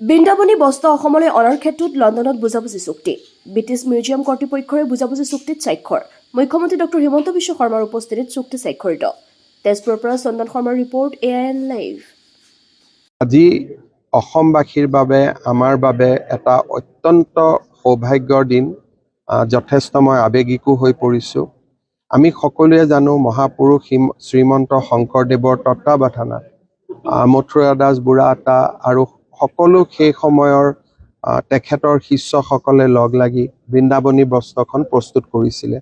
বৃন্দাবনী বস্ত্ৰ অসমলৈ অনাৰ ক্ষেত্ৰত লণ্ডনত বুজাবুজি চুক্তি। ব্ৰিটিছ মিউজিয়াম কৰ্তৃপক্ষৰে বুজাবুজি চুক্তিত স্বাক্ষৰ। মুখ্যমন্ত্ৰী ডক্টৰ হিমন্ত বিশ্ব শৰ্মাৰ উপস্থিতিত চুক্তি স্বাক্ষৰিত। তেজপুৰৰ পৰা চন্দন শৰ্মাৰ report, A I N live. আজি অসমবাসীৰ বাবে, আমাৰ বাবে এটা অত্যন্ত সৌভাগ্যৰ দিন। যথেষ্ট মই আৱেগিকো হৈ পৰিছোঁ। আমি সকলোৱে জানো মহাপুৰুষ শ্ৰীম- শ্ৰীমন্ত শংকৰদেৱৰ তত্বাৱধানত মথুৰা দাস বুঢ়া আটা আৰু সকলো সেই সময়ৰ তেখেতৰ শিষ্যসকলে লগ লাগি বৃন্দাবনী বস্ত্ৰখন প্ৰস্তুত কৰিছিলে।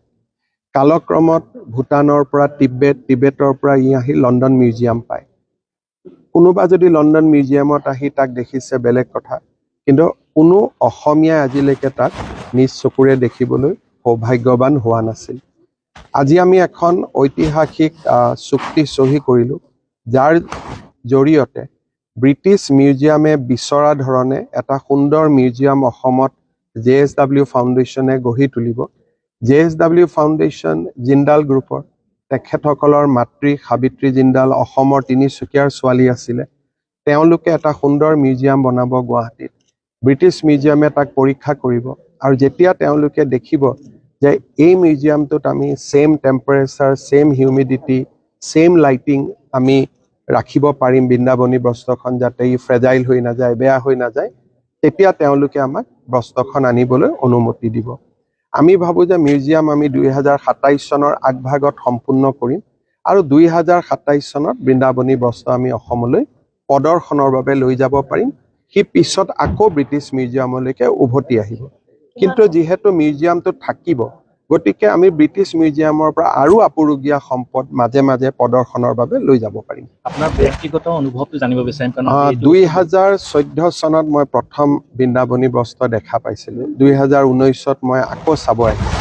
কালক্ৰমত ভূটানৰ পৰা টিবেট টিবেটৰ পৰা ই আহি লণ্ডন মিউজিয়াম পায়। কোনোবা যদি লণ্ডন মিউজিয়ামত আহি তাক দেখিছে বেলেগ কথা। কিন্তু কোনো অসমীয়াই আজিলৈকে তাক নিজ চকুৰে দেখিবলৈ সৌভাগ্যৱান হোৱা নাছিল। আজি আমি এখন ঐতিহাসিক চুক্তি চহী কৰিলোঁ যাৰ জৰিয়তে ব্ৰিটিছ মিউজিয়ামে বিচৰা ধৰণে এটা সুন্দৰ মিউজিয়াম অসমত জে এছ ডাব্লিউ ফাউণ্ডেশ্যনে গঢ়ি তুলিব। J S W foundation Jindal গ্ৰুপৰ। তেখেতসকলৰ মাতৃ সাবিত্ৰী জিন্দাল অসমৰ তিনিচুকীয়াৰ ছোৱালী আছিলে। তেওঁলোকে এটা সুন্দৰ মিউজিয়াম বনাব গুৱাহাটীত। ব্ৰিটিছ মিউজিয়ামে তাক পৰীক্ষা কৰিব আৰু যেতিয়া তেওঁলোকে দেখিব যে এই মিউজিয়ামটোত আমি same temperature same humidity same lighting আমি ৰাখিব পাৰিম, বৃন্দাবনী বস্ত্ৰখন যাতে ই ফ্ৰেজাইল হৈ নাযায়, বেয়া হৈ নাযায়, তেতিয়া তেওঁলোকে আমাক বস্ত্ৰখন আনিবলৈ অনুমতি দিব। আমি ভাবোঁ যে মিউজিয়াম আমি দুই হাজাৰ সাতাইছ চনৰ আগভাগত সম্পূৰ্ণ কৰিম আৰু দুই হাজাৰ সাতাইছ চনত বৃন্দাবনী বস্ত্ৰ আমি অসমলৈ প্ৰদৰ্শনৰ বাবে লৈ যাব পাৰিম। সি পিছত আকৌ ব্ৰিটিছ মিউজিয়ামলৈকে উভতি আহিব। কিন্তু যিহেতু মিউজিয়ামটো থাকিব গতিকে আমি ব্ৰিটিছ মিউজিয়ামৰ পৰা আৰু আপুৰুগীয়া সম্পদ মাজে মাজে প্ৰদৰ্শনৰ বাবে লৈ যাব পাৰিম। আপোনাৰ ব্যক্তিগত অনুভৱটো জানিব বিচাৰিম দুই হাজাৰ চৈধ্য চনত মই প্ৰথম বৃন্দাবনী বস্ত্ৰ দেখা পাইছিলোঁ। দুই হাজাৰ ঊনৈছত মই আকৌ চাব আহিছোঁ।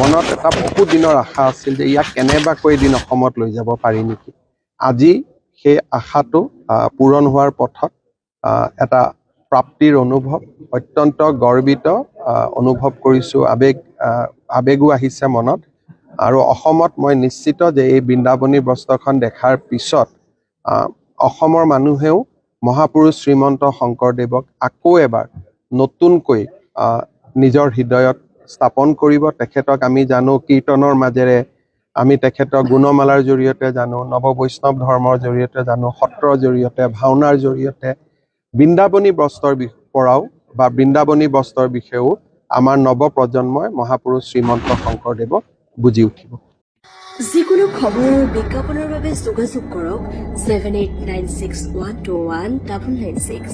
মনত এটা বহুদিনৰ আশা আছিল যে ইয়াক কেনেবাকৈ এদিন অসমত লৈ যাব পাৰি নেকি। আজি সেই আশাটো পূৰণ হোৱাৰ পথত এটা প্ৰাপ্তিৰ অনুভৱ অত্যন্ত গৰ্বিত অনুভৱ কৰিছোঁ। আৱেগ আৱেগো আহিছে মনত। আৰু অসমত মই নিশ্চিত যে এই বৃন্দাবনী বস্ত্ৰখন দেখাৰ পিছত অসমৰ মানুহেও মহাপুৰুষ শ্ৰীমন্ত শংকৰদেৱক আকৌ এবাৰ নতুনকৈ নিজৰ হৃদয়ত স্থাপন কৰিব। তেখেতক আমি জানো কীৰ্তনৰ মাজেৰে আমি তেখেতক গুণমালাৰ জৰিয়তে জানো নৱ বৈষ্ণৱ ধৰ্মৰ জৰিয়তে জানো সত্ৰৰ জৰিয়তে ভাওনাৰ জৰিয়তে বৃন্দাবনী বস্ত্ৰৰ পৰাও বা বৃন্দাবনী বস্ত্ৰৰ বিষয়েও আমাৰ নৱপ্ৰজন্মই মহাপুৰুষ শ্ৰীমন্ত শংকৰদেৱক বুজি উঠিব। যিকোনো খবৰ আৰু বিজ্ঞাপনৰ বাবে যোগাযোগ কৰক seven eight nine six one two one double nine six